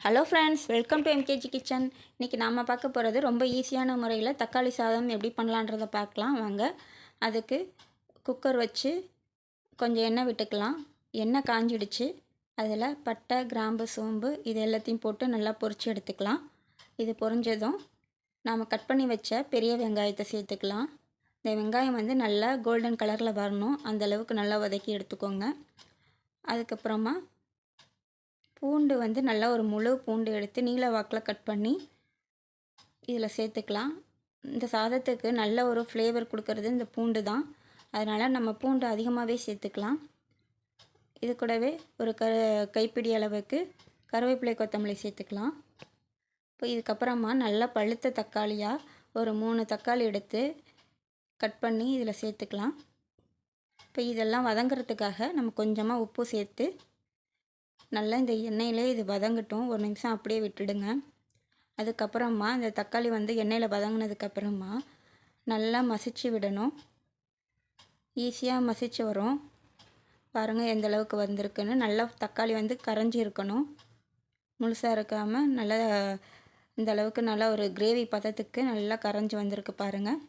Hello friends welcome to MKG kitchen இன்றைக்கி நாம் பார்க்க போகிறது ரொம்ப ஈஸியான முறையில் தக்காளி சாதம் எப்படி பண்ணலான்றதை பார்க்கலாம். வாங்க அதுக்கு குக்கர் வச்சு கொஞ்சம் எண்ணெய் விட்டுக்கலாம். எண்ணெய் காஞ்சிடுச்சு. அதில் பட்டை கிராம்பு சோம்பு இது எல்லாத்தையும் போட்டு நல்லா பொரித்து எடுத்துக்கலாம். இது பொரிஞ்சதும் நாம் கட் பண்ணி வச்ச பெரிய வெங்காயத்தை சேர்த்துக்கலாம். இந்த வெங்காயம் வந்து நல்லா கோல்டன் கலரில் வரணும். அந்தளவுக்கு நல்லா வதக்கி எடுத்துக்கோங்க. அதுக்கப்புறமா பூண்டு வந்து நல்லா ஒரு முழு பூண்டு எடுத்து நீல வாக்கில் கட் பண்ணி இதில் சேர்த்துக்கலாம். இந்த சாதத்துக்கு நல்ல ஒரு ஃப்ளேவர் கொடுக்கறது இந்த பூண்டு தான். அதனால் நம்ம பூண்டு அதிகமாகவே சேர்த்துக்கலாம். இது கூடவே ஒரு க கைப்பிடி அளவுக்கு கருவேப்பிலை கொத்தமல்லி சேர்த்துக்கலாம். இப்போ இதுக்கப்புறமா நல்லா பழுத்த தக்காளியாக ஒரு மூணு தக்காளி எடுத்து கட் பண்ணி இதில் சேர்த்துக்கலாம். இப்போ இதெல்லாம் வதங்கிறதுக்காக நம்ம கொஞ்சமாக உப்பு சேர்த்து நல்லா இந்த எண்ணெயிலே இது வதங்கட்டும். ஒரு நிமிஷம் அப்படியே விட்டுடுங்க. அதுக்கப்புறமா இந்த தக்காளி வந்து எண்ணெயில் வதங்கினதுக்கப்புறமா நல்லா மசிச்சு விடணும். ஈஸியாக மசிச்சு வரும். பாருங்கள் எந்த அளவுக்கு வந்திருக்குன்னு. நல்லா தக்காளி வந்து கரைஞ்சி இருக்கணும். முழுசாக இருக்காமல் நல்லா இந்த அளவுக்கு நல்லா ஒரு கிரேவி பதத்துக்கு நல்லா கரைஞ்சி வந்திருக்கு பாருங்கள்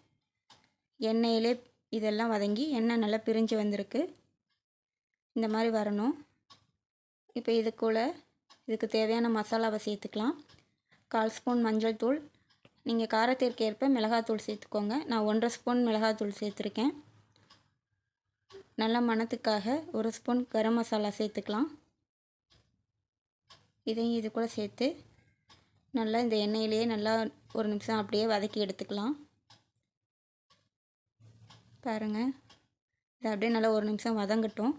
எண்ணெயிலே இதெல்லாம் வதங்கி எண்ணெய் நல்லா பிரிஞ்சு வந்திருக்கு. இந்த மாதிரி வரணும். இப்போ இது கூட இதுக்கு தேவையான மசாலாவை சேர்த்துக்கலாம். கால் ஸ்பூன் மஞ்சள் தூள். நீங்கள் காரத்திற்கு ஏற்ப மிளகாத்தூள் சேர்த்துக்கோங்க. நான் ஒன்றரை ஸ்பூன் மிளகாத்தூள் சேர்த்துருக்கேன். நல்ல மணத்துக்காக ஒரு ஸ்பூன் கரம் மசாலா சேர்த்துக்கலாம். இதையும் இது கூட சேர்த்து நல்லா இந்த எண்ணெயிலேயே நல்லா ஒரு நிமிஷம் அப்படியே வதக்கி எடுத்துக்கலாம். பாருங்கள் இது அப்படியே நல்லா ஒரு நிமிஷம் வதங்கட்டும்.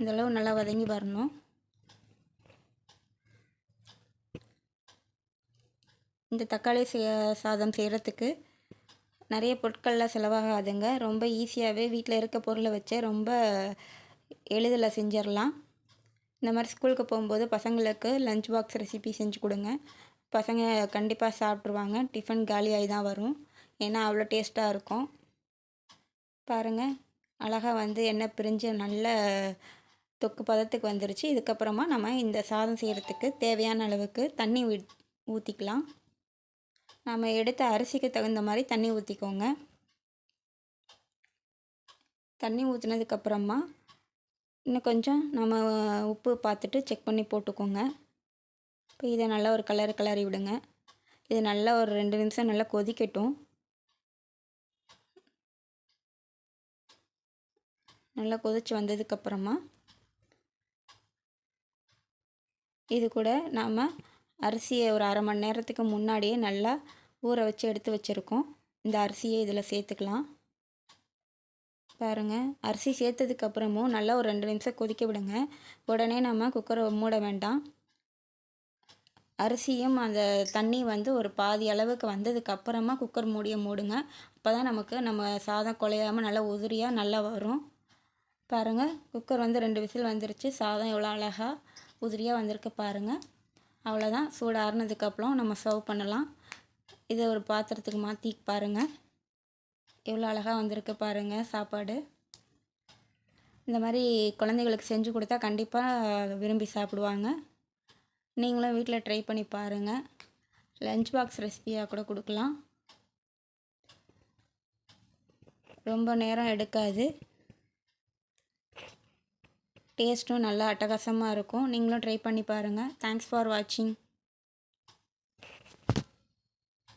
இந்தளவு நல்லா வதங்கி வரணும். இந்த தக்காளி சாதம் செய்கிறதுக்கு நிறைய பொருட்கள்லாம் செலவாகாதுங்க. ரொம்ப ஈஸியாகவே வீட்டில் இருக்க பொருளை வச்சே ரொம்ப எளிதில் செஞ்சிடலாம் இந்த மாதிரி ஸ்கூலுக்கு போகும்போது பசங்களுக்கு லஞ்ச் பாக்ஸ் ரெசிபி செஞ்சு கொடுங்க. பசங்க கண்டிப்பாக சாப்பிட்ருவாங்க டிஃபன் காலியாகி தான் வரும். ஏன்னா அவ்வளோ டேஸ்ட்டாக இருக்கும். பாருங்கள் அழகாக வந்து எண்ணெய் பிரிஞ்சு நல்ல தொக்கு பதத்துக்கு வந்துருச்சு. இதுக்கப்புறமா நம்ம இந்த சாதம் செய்கிறதுக்கு தேவையான அளவுக்கு தண்ணி ஊற்றிக்கலாம் நம்ம எடுத்த அரிசிக்கு தகுந்த மாதிரி தண்ணி ஊற்றிக்கோங்க தண்ணி ஊற்றினதுக்கப்புறமா இன்னும் கொஞ்சம் நம்ம உப்பு பார்த்துட்டு செக் பண்ணி போட்டுக்கோங்க. இப்போ இதை நல்லா ஒரு கலர் கலரி விடுங்க. இது நல்லா ஒரு ரெண்டு நிமிஷம் நல்லா கொதிக்கட்டும். நல்லா கொதித்து வந்ததுக்கப்புறமா இது கூட நாம் அரிசியை ஒரு அரை மணி நேரத்துக்கு முன்னாடியே நல்லா ஊற வச்சு எடுத்து வச்சுருக்கோம். இந்த அரிசியை இதில் சேர்த்துக்கலாம். பாருங்கள் அரிசி சேர்த்ததுக்கப்புறமும் நல்லா ஒரு ரெண்டு நிமிஷம் கொதிக்க விடுங்க. உடனே நம்ம குக்கரை மூட வேண்டாம். அரிசியும் அந்த தண்ணி வந்து ஒரு பாதி அளவுக்கு வந்ததுக்கப்புறமா குக்கர் மூடிய மூடுங்க. அப்போ தான் நமக்கு நம்ம சாதம் குலையாமல் நல்லா உதிரியாக நல்லா வரும். பாருங்கள் குக்கர் வந்து ரெண்டு விசில் வந்துருச்சு. சாதம் எவ்வளோ அழகாக உதிரியாக வந்திருக்கு பாருங்கள் அவ்வளோதான் சூடு ஆறுனதுக்கப்புறம் நம்ம சர்வ் பண்ணலாம். இதை ஒரு பாத்திரத்துக்கு மாற்றி பாருங்கள் எவ்வளோ அழகாக வந்திருக்கு பாருங்கள் சாப்பாடு. இந்த மாதிரி குழந்தைகளுக்கு செஞ்சு கொடுத்தா கண்டிப்பாக விரும்பி சாப்பிடுவாங்க. நீங்களும் வீட்டில் ட்ரை பண்ணி பாருங்கள் லஞ்ச் பாக்ஸ் ரெசிபியாக கூட கொடுக்கலாம். ரொம்ப நேரம் எடுக்காது. டேஸ்ட்டும் நல்லா அட்டகாசமாக இருக்கும். நீங்களும் ட்ரை பண்ணி பாருங்கள் தேங்க்ஸ் ஃபார் வாட்சிங்